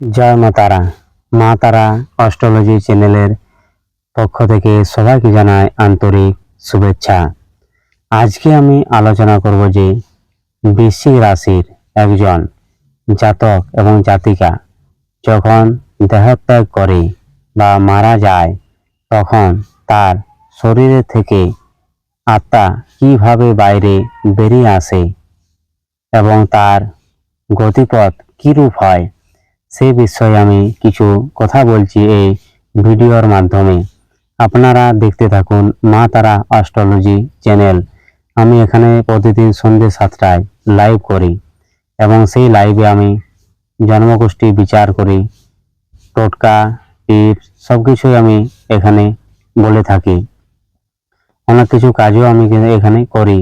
জয় মা তারা। মা তারা অস্ট্রোলজি চ্যানেলের পক্ষ থেকে সবাইকে জানাই আন্তরিক শুভেচ্ছা। আজকে আমি আলোচনা করব যে বৃশ্চিক রাশির একজন জাতক এবং জাতিকা যখন দেহত্যাগ করে বা মারা যায়, তখন তার শরীরে থেকে আত্মা কীভাবে বাইরে বেরিয়ে আসে এবং তার গতিপথ কিরূপ হয় সেই বিষয়ে আমি কিছু কথা বলছি এই ভিডিওর মাধ্যমে। আপনারা দেখতে থাকুন মা তারা অস্ট্রোলজি চ্যানেল। আমি এখানে প্রতিদিন সন্ধ্যে সাতটায় লাইভ করি এবং সেই লাইভে আমি জন্মগোষ্ঠী বিচার করি, টোটকা, টিপস সব কিছুই আমি এখানে বলে থাকি। অনেক কিছু কাজও আমি এখানে করি।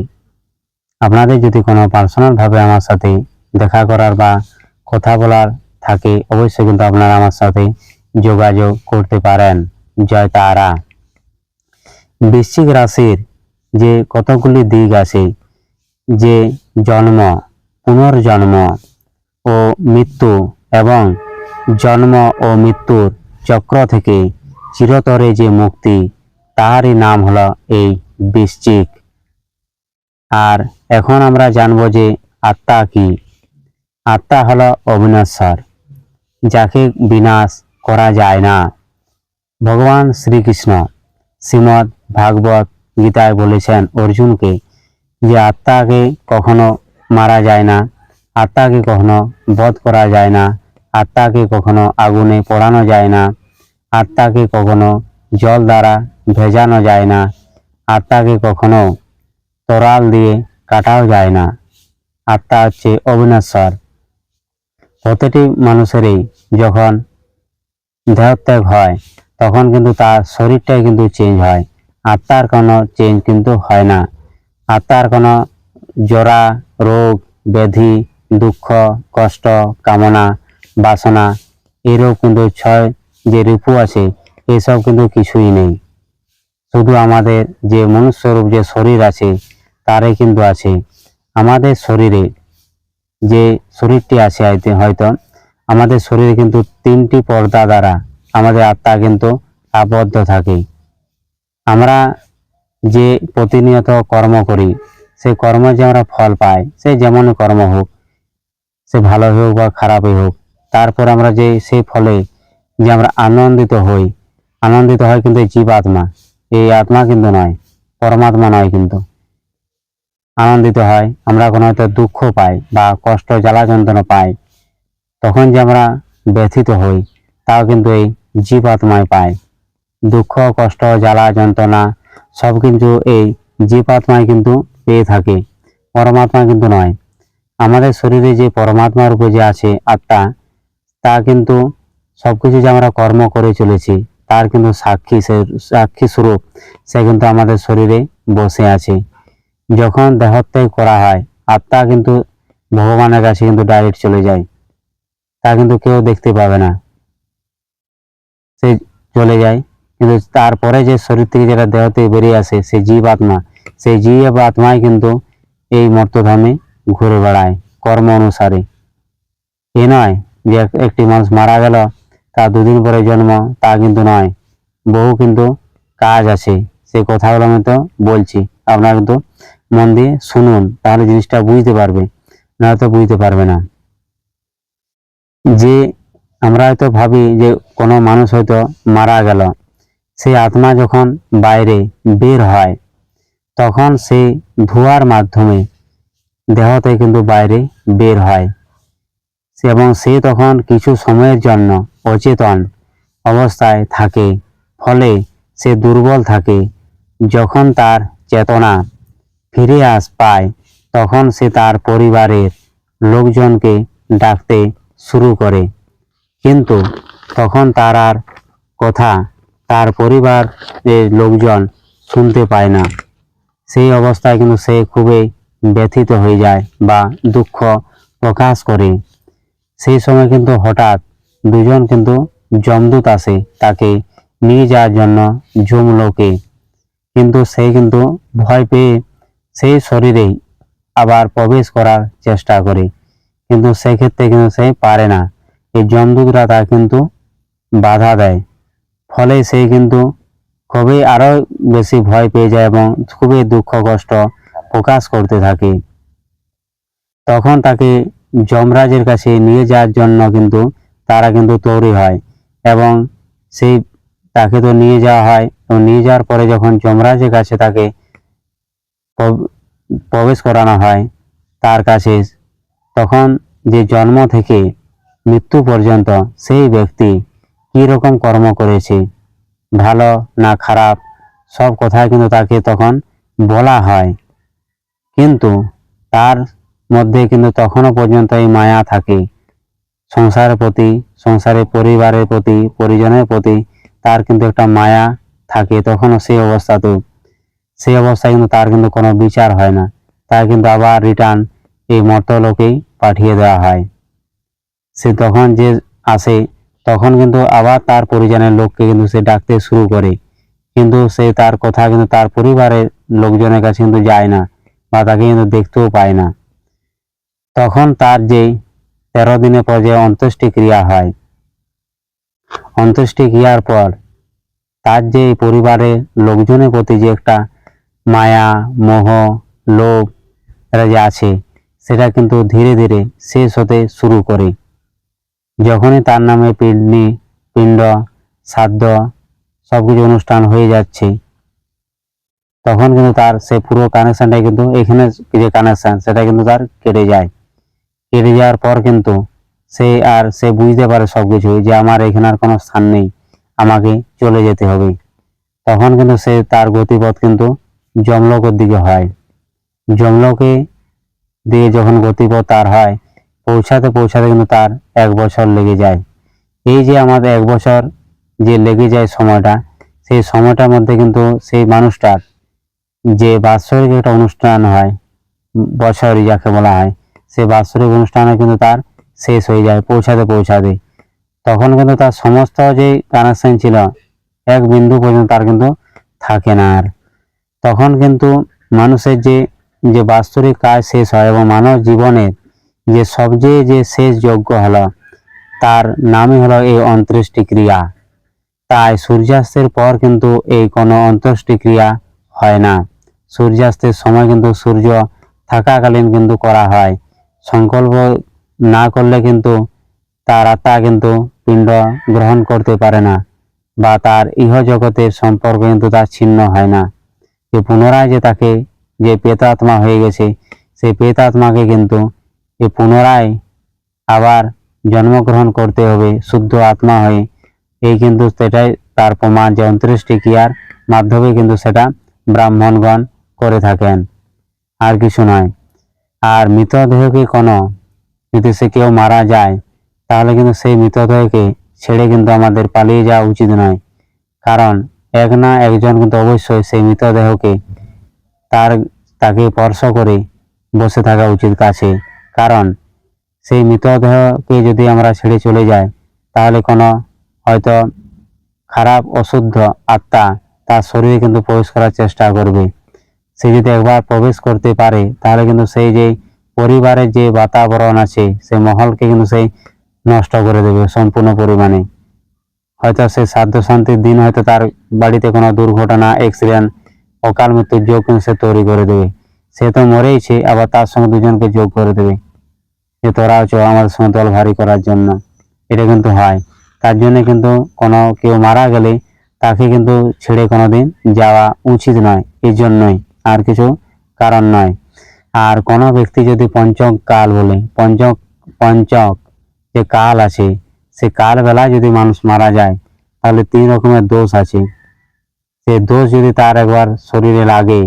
আপনাদের যদি কোনো পার্সোনালভাবে আমার সাথে দেখা করার বা কথা বলার থাকে। অবশ্যই কিন্তু আপনারা আমার সাথে যোগাযোগ করতে পারেন। জয় তারা। বৃশ্চিক রাশির যে কতগুলি দিক আছে, যে জন্ম, পুনর্জন্ম ও মৃত্যু এবং জন্ম ও মৃত্যুর চক্র থেকে চিরতরে যে মুক্তি তাহারই নাম হলো এই বৃশ্চিক। আর এখন আমরা জানব যে আত্মা কি? আত্মা হলো অবিনশ্বর। যাকে বিনাশ করা যায় না। ভগবান শ্রীকৃষ্ণ শ্রীমৎ ভাগবত গীতায় বলেছেন অর্জুনকে যে আত্মাকে কখনো মারা যায় না, আত্মাকে কখনো বধ করা যায় না, আত্মাকে কখনো আগুনে পোড়ানো যায় না, আত্মাকে কখনো জল দ্বারা ভেজানো যায় না, আত্মাকে কখনো তরাল দিয়ে কাটাও যায় না। আত্মা হচ্ছে অবিনশ্বর। প্রতিটি মানুষেরই যখন দেহত্যাগ হয়, তখন কিন্তু তার শরীরটাই কিন্তু চেঞ্জ হয়। আত্মার কোনো চেঞ্জ কিন্তু হয় না। আত্মার কোনো জরা, রোগ, ব্যাধি, দুঃখ, কষ্ট, কামনা, বাসনা এরও কিন্তু ছয় যে রিপু আছে, এসব কিন্তু কিছুই নেই। শুধু আমাদের যে মনুষ্যরূপ যে শরীর আছে, তারই কিন্তু আছে। আমাদের শরীরে যে শরীরটি আছে হয়তো আমাদের শরীরে কিন্তু তিনটি পর্দা দ্বারা আমাদের আত্মা কিন্তু আবদ্ধ থাকে। আমরা যে প্রতিনিয়ত কর্ম করি সেই কর্ম যে আমরা ফল পাই, সে যেমন কর্ম হোক, সে ভালো হোক বা খারাপই হোক, তারপর আমরা যে সেই ফলে যে আমরা আনন্দিত হই, আনন্দিত হয় কিন্তু জীব আত্মা এই আত্মা কিন্তু নয়, পরমাত্মা নয় কিন্তু। আনন্দিত হয়, আমরা কোনো হয়তো দুঃখ পাই বা কষ্ট, জ্বালা যন্ত্রণা পাই। তখন যে আমরা ব্যথিত হই, তাও কিন্তু এই জীব আত্মায় পায় দুঃখ, কষ্ট, জ্বালা যন্ত্রণা, সব কিন্তু এই জীব আত্মায় কিন্তু পেয়ে থাকে। পরমাত্মা কিন্তু নয়। আমাদের শরীরে যে পরমাত্মা রূপে যে আছে আত্মা, তা কিন্তু সব কিছু যে আমরা কর্ম করে চলেছি, তার কিন্তু সাক্ষী সে, সাক্ষী স্বরূপ সে কিন্তু আমাদের শরীরে বসে আছে। যখন দেহত্যাগ করা হয়, আত্মা কিন্তু ভগবানের কাছে কিন্তু ডাইরেক্ট চলে যায়। তা কিন্তু কেউ দেখতে পাবে না। সে চলে যায়, কিন্তু তারপরে যে শরীর থেকে যেটা দেহ থেকে বেরিয়ে আসে সেই জীব আত্মা, সেই জীব আত্মাই কিন্তু এই মর্তধামে ঘুরে বেড়ায় কর্ম অনুসারে। এ নয় যে একটি মানুষ মারা গেল, তার দুদিন পরে জন্ম, তা কিন্তু নয়। বহু কিন্তু কাজ আছে সেই কথাগুলো আমি তো বলছি। আপনারা কিন্তু মন দিয়ে শুনুন, তাহলে জিনিসটা বুঝতে পারবে না তো বুঝতে পারবে না। যে আমরা হয়তো ভাবি যে কোনো মানুষ হয়তো মারা গেল, সেই আত্মা যখন বাইরে বের হয়, তখন সেই ধোঁয়ার মাধ্যমে দেহতে কিন্তু বাইরে বের হয়। সে- এবং সে তখন কিছু সময়ের জন্য অচেতন অবস্থায় থাকে, ফলে সে দুর্বল থাকে, যখন তার চেতনা ফিরে আস পায়। তখন সে তার পরিবারের লোকজনকে ডাকতে শুরু করে। কিন্তু তখন তার আর কথা তার পরিবারের লোকজন শুনতে পায় না। সেই অবস্থায় কিন্তু সে খুবই ব্যথিত হয়ে যায় বা দুঃখ প্রকাশ করে। সেই সময় কিন্তু হঠাৎ দুজন কিন্তু যমদূত আসে, তাকে নিয়ে যাওয়ার জন্য যমলোকে। কিন্তু সে কিন্তু ভয় পেয়ে সেই শরীরেই আবার প্রবেশ করার চেষ্টা করে। কিন্তু সেক্ষেত্রে কিন্তু সে পারে না। এই যমদূতরা তার কিন্তু বাধা দেয়। ফলে সে কিন্তু খুবই আরও বেশি ভয় পেয়ে যায় এবং খুবই দুঃখ, কষ্ট প্রকাশ করতে থাকে। তখন তাকে যমরাজের কাছে নিয়ে যাওয়ার জন্য কিন্তু তারা কিন্তু তৈরি হয় এবং সেই তাকে তো নিয়ে যাওয়া হয়। এবং নিয়ে যাওয়ার পরে যখন যমরাজের কাছে তাকে প্রবেশ করানো হয় তার কাছে। তখন যে জন্ম থেকে মৃত্যু পর্যন্ত সেই ব্যক্তি কী রকম কর্ম করেছে, ভালো না খারাপ, সব কথাই কিন্তু তাকে তখন বলা হয়। কিন্তু তার মধ্যে কিন্তু তখনও পর্যন্ত এই মায়া থাকে। সংসারের প্রতি সংসারের পরিবারের প্রতি, পরিজনের প্রতি তার কিন্তু একটা মায়া থাকে। তখনও সেই অবস্থাতেও সেই অবস্থায় কিন্তু তার কিন্তু কোনো বিচার হয় না। তার কিন্তু আবার রিটার্ন এই মর্তলোকেই পাঠিয়ে দেওয়া হয়। সে তখন যে আসে, তখন কিন্তু আবার তার পরিজনের লোককে কিন্তু সে ডাকতে শুরু করে। কিন্তু সে তার কথা কিন্তু তার পরিবারের লোকজনের কাছে কিন্তু যায় না বা তাকে কিন্তু দেখতেও পায় না। তখন তার যে তেরো দিনের পর যে অন্ত্যেষ্টি ক্রিয়া হয় অন্ত্যেষ্টি ক্রিয়ার পর তার যে পরিবারের লোকজনের প্রতি যে একটা মায়া, মোহ, লোভ, এরা যে আছে, সেটা কিন্তু ধীরে ধীরে শেষ হতে শুরু করে। যখনই তার নামে পিণ্ডি, পিণ্ড শ্রাদ্ধ সবকিছু অনুষ্ঠান হয়ে যাচ্ছে, তখন কিন্তু তার সে পুরো কানেকশনটা কিন্তু এখানে যে কানেকশন সেটা কিন্তু তার কেটে যায়। কেটে যাওয়ার পর কিন্তু সে আর সে বুঝতে পারে সবকিছু যে আমার এখানে আর কোনো স্থান নেই, আমাকে চলে যেতে হবে। তখন কিন্তু সে তার গতিপথ কিন্তু জমলোকের দিকে হয়। জমলোকে দিয়ে যখন গতিপথ তার হয়, পৌঁছাতে পৌঁছাতে কিন্তু তার এক বছর লেগে যায়। এই যে আমাদের এক বছর যে লেগে যায় সময়টা, সেই সময়টার মধ্যে কিন্তু সেই মানুষটার যে বাৎসরিক একটা অনুষ্ঠান হয় বছরই যাকে বলা হয়, সেই বাৎসরিক অনুষ্ঠানে কিন্তু তার শেষ হয়ে যায় পৌঁছাতে পৌঁছাতে। তখন কিন্তু তার সমস্ত যে কানেকশন ছিল, এক বিন্দু পর্যন্ত তার কিন্তু থাকে না আর। তখন কিন্তু মানুষের যে যে বাস্তবিক কাজ শেষ হয় এবং মানব জীবনের যে সবচেয়ে যে শেষ যোগ্য হলো, তার নামই হলো এই অন্ত্যেষ্টি ক্রিয়া। তাই সূর্যাস্তের পর কিন্তু এই কোনো অন্ত্যেষ্টি ক্রিয়া হয় না। সূর্যাস্তের সময় কিন্তু সূর্য থাকাকালীন কিন্তু করা হয়। সংকল্প না করলে কিন্তু তার আত্মা কিন্তু পিণ্ড গ্রহণ করতে পারে না বা তার ইহ জগতের সম্পর্ক কিন্তু তার ছিন্ন হয় না। যে পুনরায় যে তাকে যে প্রেতাত্মা হয়ে গেছে, সেই প্রেতাত্মাকে কিন্তু এই পুনরায় আবার জন্মগ্রহণ করতে হবে, শুদ্ধ আত্মা হয়ে। এই কিন্তু সেটাই তার প্রমাণ যে অন্তরিষ্টি ক্রিয়ার মাধ্যমে কিন্তু সেটা ব্রাহ্মণগণ করে থাকেন। আর কিছু নয়। আর মৃতদেহকে কোনো যদি সে কেউ মারা যায়, তাহলে কিন্তু সেই মৃতদেহকে ছেড়ে কিন্তু আমাদের পালিয়ে যাওয়া উচিত নয়। কারণ এক না একজন কিন্তু অবশ্যই সেই মৃতদেহকে তার, তাকে স্পর্শ করে বসে থাকা উচিত কাছে। কারণ সেই মৃতদেহকে যদি আমরা ছেড়ে চলে যাই, তাহলে কোনো হয়তো খারাপ, অশুদ্ধ আত্মা তার শরীরে কিন্তু প্রবেশ করার চেষ্টা করবে। সে যদি একবার প্রবেশ করতে পারে, তাহলে কিন্তু সেই যে পরিবারের যে বাতাবরণ আছে সেই মহলকে কিন্তু সেই নষ্ট করে দেবে সম্পূর্ণ পরিমাণে। হয়তো সে সাধ্য শান্তির দিন হয়তো তার বাড়িতে কোনো দুর্ঘটনা অ্যাক্সিডেন্ট অকাল মৃত্যুর যোগ সে তৈরি করে দেবে। সে তো মরেইছে আবার তার সঙ্গে দুজনকে যোগ করে দেবে। যে তোরা হচ্ছে আমাদের সঙ্গে দল ভারী করার জন্য। এটা কিন্তু হয়। তার জন্য কিন্তু কোনো কেউ মারা গেলে তাকে কিন্তু ছেড়ে কোনো দিন যাওয়া উচিত নয়। এই জন্যই আর কিছু কারণ নয়। আর কোনো ব্যক্তি যদি পঞ্চক কাল বলে, পঞ্চক পঞ্চক যে কাল আছে সে কাল বেলায় যদি মানুষ মারা যায়, তাহলে তিন রকমের দোষ আছে। সে দোষ যদি তার একবার শরীরে লাগে,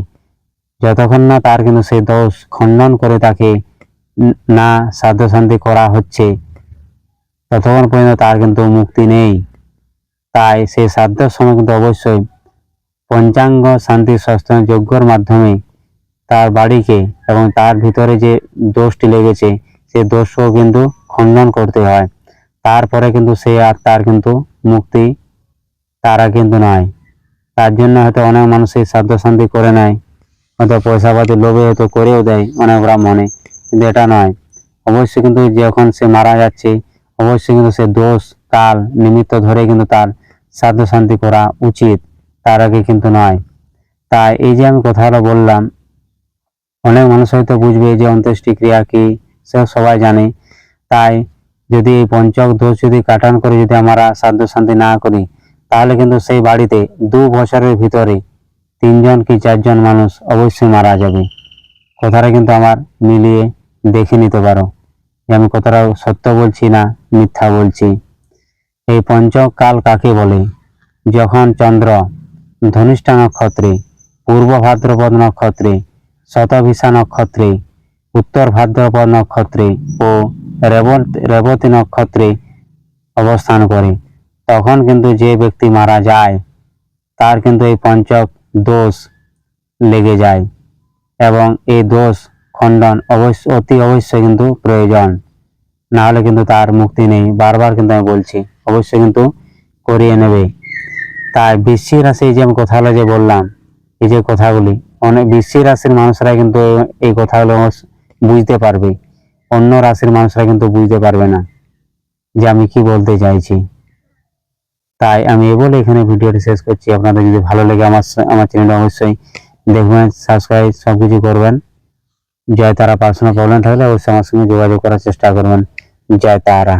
যতক্ষণ না তার কিন্তু সেই দোষ খণ্ডন করে তাকে না সাধ্য শান্তি করা হচ্ছে, ততক্ষণ পর্যন্ত তার কিন্তু মুক্তি নেই। তাই সেই সাধ্যের সময় কিন্তু অবশ্যই পঞ্চাঙ্গ শান্তি সস্তান যজ্ঞর মাধ্যমে তার বাড়িকে এবং তার ভিতরে যে দোষটি লেগেছে, সে দোষও কিন্তু খণ্ডন করতে হয়। তারপরে কিন্তু সে আর তার কিন্তু মুক্তি তারা কিন্তু নয় তার জন্য হয়তো অনেক মানুষ এই শান্তি করে নেয়, হয়তো পয়সা পাতি লোভে হয়তো করেও দেয় অনেক ব্রাহ্মণে, কিন্তু এটা নয়। অবশ্যই কিন্তু যখন সে মারা যাচ্ছে, অবশ্যই কিন্তু সে দোষ কাল নিমিত্ত ধরে কিন্তু তার শান্তি করা উচিত, তার আগে কিন্তু নয়। তাই এই যে আমি কথাটা বললাম, অনেক মানুষ হয়তো বুঝবে যে অন্ত্যেষ্টি ক্রিয়া কি সে সবাই জানে। তাই যদি এই পঞ্চক দোষ যদি কাটান করে যদি আমরা সাধ্য শান্তি না করি, তাহলে কিন্তু সেই বাড়িতে দু বছরের ভিতরে তিনজন কি চারজন মানুষ অবশ্যই মারা যাবে। কথাটা কিন্তু আমার মিলিয়ে দেখে নিতে পারো। যে আমি কথাটা সত্য বলছি না মিথ্যা বলছি। এই পঞ্চক কাল কাকে বলে? যখন চন্দ্র ধনিষ্ঠা নক্ষত্রে, পূর্ব ভাদ্রপদ নক্ষত্রে, শতভিষা নক্ষত্রে, উত্তর ভাদ্রপদ নক্ষত্রে ও রেবত নক্ষত্রে অবস্থান করে। তখন কিন্তু যে ব্যক্তি মারা যায়, তার কিন্তু এই পঞ্চক দোষ লেগে যায় এবং এই দোষ খণ্ডন অবশ্য, অতি অবশ্যই কিন্তু প্রয়োজন। না হলে কিন্তু তার মুক্তি নেই। বারবার কিন্তু আমি বলছি অবশ্যই কিন্তু করিয়ে নেবে। তাই বৃশ্চিক রাশি যে আমি কথাগুলো যে বললাম, এই যে কথাগুলি, অনেক বৃশ্চিক রাশির মানুষরা কিন্তু এই কথাগুলো বুঝতে পারবে। অন্য রাশির মানুষরা কিন্তু বুঝতে পারবে না যে আমি কি বলতে চাইছি। তাই আমি এ বলে এখানে ভিডিওটি শেষ করছি। আপনাদের যদি ভালো লাগে আমার আমার চ্যানেলটা অবশ্যই দেখবেন সাবস্ক্রাইব সব কিছু করবেন। জয় তারা পার্সোনাল প্রবলেম থাকলে অবশ্যই আমার সঙ্গে যোগাযোগ করার চেষ্টা করবেন। জয় তারা।